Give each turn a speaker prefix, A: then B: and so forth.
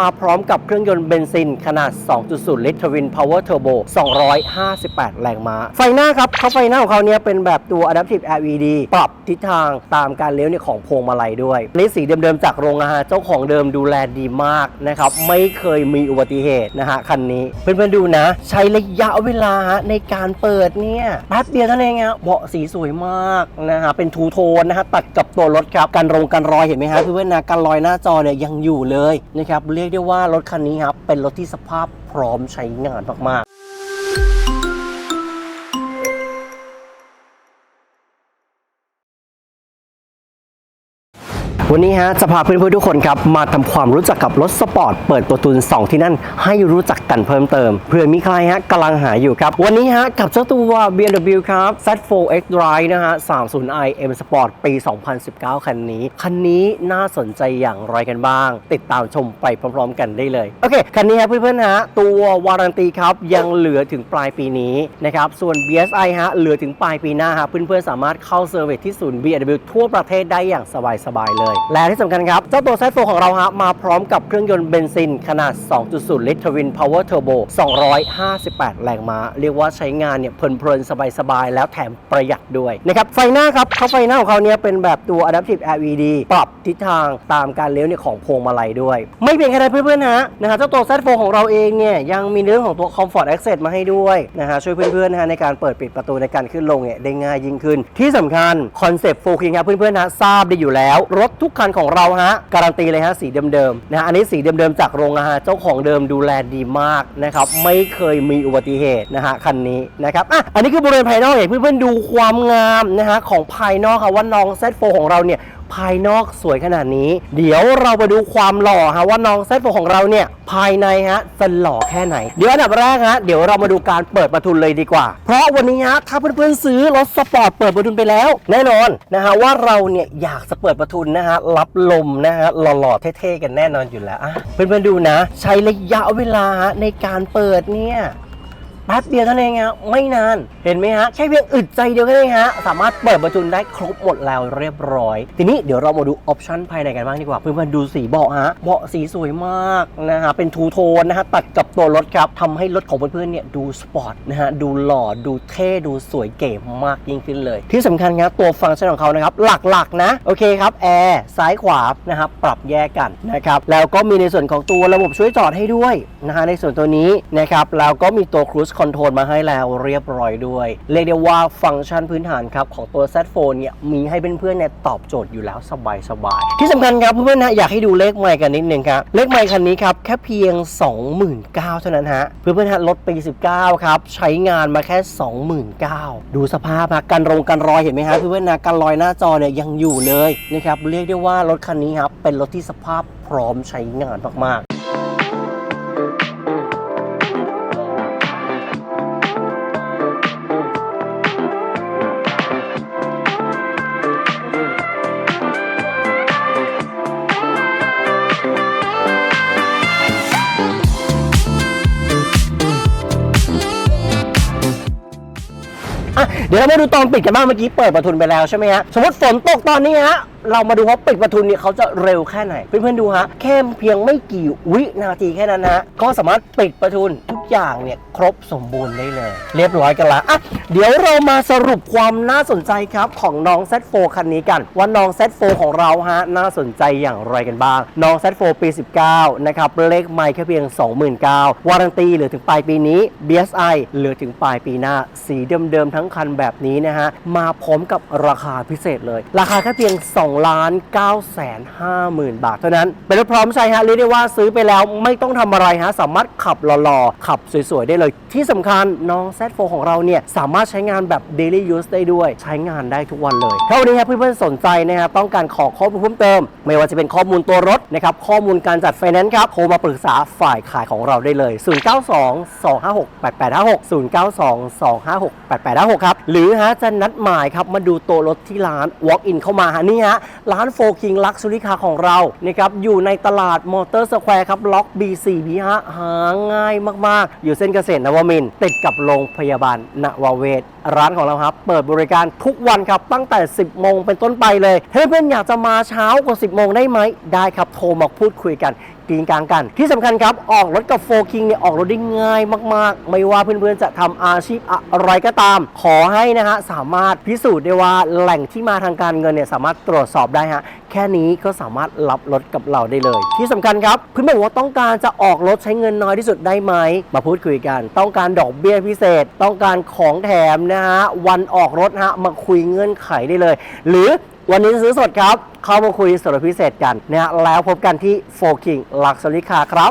A: มาพร้อมกับเครื่องยนต์เบนซินขนาด 2.0 ลิตรทวินพาวเวอร์เทอร์โบ258 แรงม้า ไฟหน้าครับเขาไฟหน้าของเขาเนี่ยเป็นแบบตัว Adaptive LED ปรับทิศทางตามการเลี้ยวเนี่ยของพวงมาลัยด้วยนี่สีเดิมๆจากโรงงานเจ้าของเดิมดูแลดีมากนะครับ ไม่เคยมีอุบัติเหตุนะฮะคันนี้ เพื่อนๆดูนะ ใช้ระยะเวลาในการเปิดเนี่ยแป๊บเดียวเท่านั้นเองะเบาะสีสวยมากนะฮะเป็นทูโทนนะฮะตัดกับตัวรถครับกันรงกันรอยเห็นไหมฮะเพื่อนๆนะกันรอยหน้าจอเนี่ยยังอยู่เลยนะครับเรียกได้ว่ารถคันนี้ครับ เป็นรถที่สภาพพร้อมใช้งานมาก วันนี้ฮะจะพาเพื่อนๆทุกคนครับ มาทำความรู้จักกับรถสปอร์ตเปิดตัวตุน2 ที่นั่นให้รู้จักกันเพิ่มเติมเผื่อมีใครฮะกำลังหาอยู่ครับ วันนี้ฮะกับเจ้าตัว BMW ครับ Z4X Drive นะฮะ 30i M Sport ปี 2019 คันนี้ คันนี้น่าสนใจอย่างไรกันบ้าง ติดตามชมไปพร้อมๆกันได้เลย โอเค คันนี้ฮะเพื่อนๆฮะตัววารันตีครับยังเหลือถึงปลายปีนี้นะครับส่วน BSI ฮะเหลือถึงปลายปีหน้าฮะเพื่อนๆสามารถเข้าเซอร์วิสที่ศูนย์ BMW ทั่วประเทศได้อย่างสบายๆเลยและที่สำคัญครับ เจ้าตัว Z4 ของเราฮะมาพร้อมกับเครื่องยนต์เบนซินขนาด 2.0 ลิตรทวินพาวเวอร์เทอร์โบ258 แรงม้า เรียกว่าใช้งานเนี่ยเพลินๆ สบายๆ แล้วแถมประหยัดด้วยนะครับไฟหน้าครับเขาไฟหน้าของเขาเนี่ยเป็นแบบตัว Adaptive LED ปรับทิศทางตามการเลี้ยวเนี่ยของพวงมาลัยด้วย ไม่เพียงแค่นั้นเพื่อนๆนะนะฮะเจ้าตัว Z4 ของเราเองเนี่ยยังมีเรื่องของตัว Comfort Access มาให้ด้วยนะฮะช่วยเพื่อนๆนะฮะในการเปิดปิดประตูในการขึ้นลงเนี่ยได้ง่ายยิ่งขึ้น ที่สำคัญคอนเซปต์ Full King ครับเพื่อนๆนะทราบดีอยู่แล้ว รถทุกคันของเราฮะการันตีเลยฮะสีเดิมๆนะฮะอันนี้สีเดิมๆจากโรงงานเจ้าของเดิมดูแลดีมากนะครับไม่เคยมีอุบัติเหตุนะฮะคันนี้นะครับอะอันนี้คือบริเวณภายนอกเห้เพื่อนๆดูความงามนะฮะของภายนอกค่ะว่าน้อง Z4 ของเราเนี่ย ภายนอกสวยขนาดนี้ เดี๋ยวเราไปดูความหล่อฮะว่าน้องเซตโฟของเราเนี่ยภายในฮะจะหล่อแค่ไหน เดี๋ยวอันดับแรกฮะเดี๋ยวเรามาดูการเปิดประทุนเลยดีกว่า เพราะวันนี้ฮะถ้าเพื่อนๆซื้อรถสปอร์ตเปิดประทุนไปแล้ว แน่นอนนะฮะว่าเราเนี่ยอยากจะเปิดประทุนนะฮะรับลมนะฮะหล่อๆเท่ๆกันแน่นอนอยู่แล้วอะเพื่อนๆดูนะ ใช้ระยะเวลาในการเปิดเนี่ย แป๊บเดียวเท่านั้นเองฮะไม่นานเห็นไหมฮะแค่เพียงอึดใจเดียวแค่นี้ฮะสามารถเปิดประจุได้ครบหมดแล้วเรียบร้อย ทีนี้เดี๋ยวเรามาดูออปชันภายในกันบ้างดีกว่าเพื่อนๆดูสีเบาะฮะเบาะสีสวยมากนะฮะเป็นทูโทนนะฮะตัดกับตัวรถครับทำให้รถของเพื่อนๆเนี่ยดูสปอร์ตนะฮะดูหล่อดูเท่ดูสวยเก๋มากยิ่งขึ้นเลย ที่สำคัญครับตัวฟังก์ชันของเขานะครับหลักๆนะโอเคครับแอร์ซ้ายขวานะครับปรับแยกกันนะครับแล้วก็มีในส่วนของตัวระบบช่วยจอดให้ด้วยนะฮะในส่วนตัวนี้นะครับแล้วก็มีตัว Cruise Control มาให้แล้วเรียบร้อยด้วย เรียกได้ว่าฟังก์ชันพื้นฐานครับของตัว Z Phone เนี่ยมีให้เพื่อนๆเนี่ยตอบโจทย์อยู่แล้วสบายๆที่สำคัญครับเพื่อนๆนะอยากให้ดูเลขไมค์กันนิดนึงครับเลขไมค์คันนี้ครับแค่เพียง 29,000เท่านั้นฮะเพื่อนๆฮะรถปี 19 ครับ ใช้งานมาแค่ 29,000ดูสภาพฮะกันรงกันรอยเห็นไหมฮะเพื่อนๆนะกันรอยหน้าจอเนี่ยยังอยู่เลยนะครับเรียกได้ว่ารถคันนี้ครับเป็นรถที่สภาพพร้อมใช้งานมาก อะเดี๋ยวเรามาดูตอนปิดกันบ้างเมื่อกี้เปิดประทุนไปแล้วใช่ไหมฮะสมมติฝนตกตอนนี้ฮะเรามาดูว่าปิดประทุนเนี่ยเขาจะเร็วแค่ไหน เพื่อนๆดูฮะแค่เพียงไม่กี่วินาทีแค่นั้นนะฮะก็สามารถปิดประทุนทุกอย่างเนี่ยครบสมบูรณ์ได้เลย เรียบร้อยกันละอะเดี๋ยวเรามาสรุปความน่าสนใจครับของน้อง Z4 คันนี้กัน ว่าน้อง Z4 ของเราฮะน่าสนใจอย่างไรกันบ้าง น้อง Z4 ปี 19 นะครับเลขไมล์แค่เพียง 29,000วารันตีเหลือถึงปลายปีนี้ BSI เหลือถึงปลายปีหน้า สีเดิมๆทั้งคันแบบนี้นะฮะมาพร้อมกับราคาพิเศษเลย ราคาแค่เพียง 2ล้าน9แสน5หมื่นบาทเท่านั้น เป็นรถพร้อมใช้ฮะเรียกได้ว่าซื้อไปแล้วไม่ต้องทำอะไรฮะ สามารถขับหล่อๆ ขับสวยๆ ได้เลย ที่สำคัญน้อง Z4 ของเราเนี่ย สามารถใช้งานแบบ daily use ได้ด้วย ใช้งานได้ทุกวันเลยถ้าวันนี้ครับเพื่อนๆสนใจนะครับต้องการขอข้อมูลเพิ่มเติม ไม่ว่าจะเป็นข้อมูลตัวรถนะครับข้อมูลการจัดไฟแนนซ์ครับโทรมาปรึกษาฝ่ายขายของเราได้เลย 092-256-8856 092-256-8856 ครับหรือฮะจะนัดหมายครับมาดูตัวรถที่ร้าน walk in เข้ามาฮะนี่ฮะร้านโฟคิงลักซ์ u ริคาของเรานะครับอยู่ในตลาดมอเตอร์สแควร์ครับล็อก B4 b ฮะหาง่ายมาก ๆ อยู่เส้นเกษตรนวมินติดกับโรงพยาบาลนวเวศร้านของเราครับ เปิดบริการทุกวันครับ ตั้งแต่ 10 โมงเป็นต้นไปเลยถ้าเพื่อนๆอยากจะมาเช้ากว่า 10 โมงได้ไหม ได้ครับ โทรมาพูดคุยกัน กรีนกลางกัน ที่สำคัญครับ ออกรถกับโฟคิงเนี่ยออกรถได้ง่ายมาก ๆ ไม่ว่าเพื่อนๆจะทำอาชีพอะไรก็ตาม ขอให้นะฮะสามารถพิสูจน์ได้ว่าแหล่งที่มาทางการเงินเนี่ยสามารถตรวจสอบได้ฮะแค่นี้ก็สามารถรับรถกับเราได้เลย ที่สำคัญครับเพื่อนๆบอกว่าต้องการจะออกรถใช้เงินน้อยที่สุดได้ไหมมาพูดคุยกัน ต้องการดอกเบี้ยพิเศษ ต้องการของแถมนะฮะวันออกรถฮะมาคุยเงื่อนไขได้เลย หรือ วันนี้ซื้อสดครับ เข้ามาคุยส่วนลดพิเศษกันนะฮะแล้วพบกันที่โฟกิงลักซ์ลิคาครับ